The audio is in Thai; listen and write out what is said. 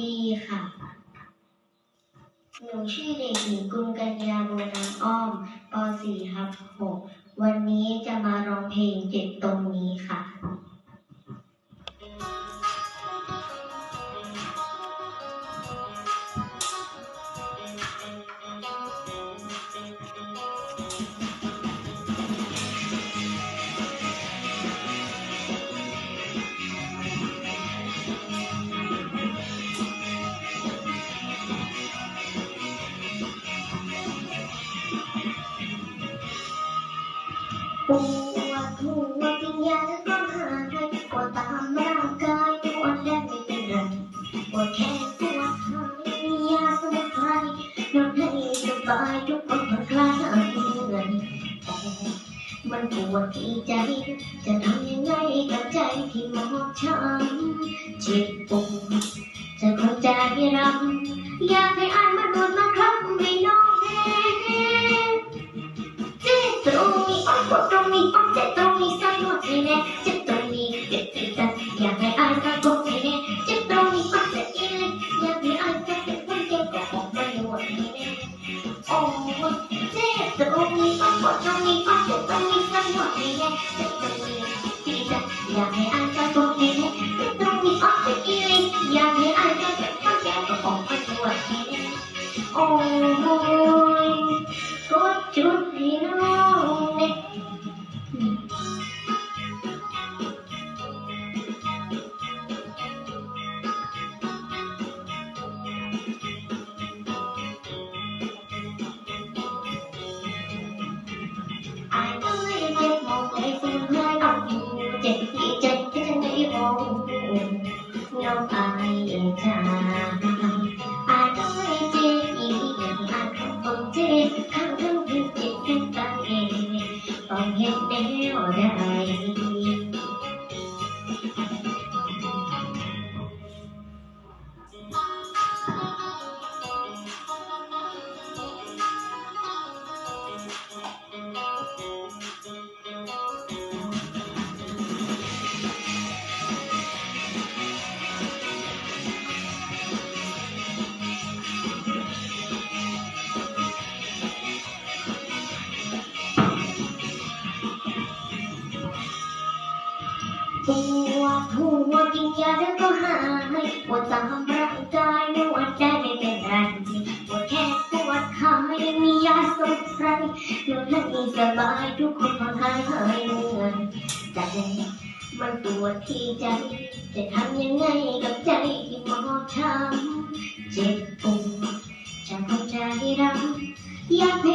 ดีค่ะ หนูชื่อเด็กหญิงกุลกัญญาบัวน้ำอ้อมป .4 ครับ6วันนี้จะมาร้องเพลงเจ็ดตรง ปวดหัวกินยาแล้วก็หายปวดตามร่างกายปวดแล้วไม่เป็นไรปวดแค่ปวดหายมียาสมุนไพรนวดให้สบายทุกคนผ่อนคลายหายเหนื่อยแต่มันปวดที่ใจ จะทำยังไงกับใจที่หมอบช้ำเจ็บปวดจะคงใจรำอยากให้อ่าน nè chết tôi nè chết chết chết nhà ai cả con thầy nè chết tôi nè bắt chết yên lên ai cả chết quân chết cả bọn mày yêu nè ô chết tôi nè bắt bọn tôi nè ai cả con thầy nè cả chết quân chết nè ôi có chút gì nữa 啊祝你金风 กินยาแล้วก็หายปวดตามร่างกายนวดได้ไม่เป็นไรปวดแค่ปวดขายังมียาสมุนไพรนวดให้สบายทุกคนผ่อนคลายหายเหนื่อยแต่มันปวดที่ใจ จะทำยังไงกับใจที่หมอช้ำเจ็บปวดจะเข้าใจรำอยากให้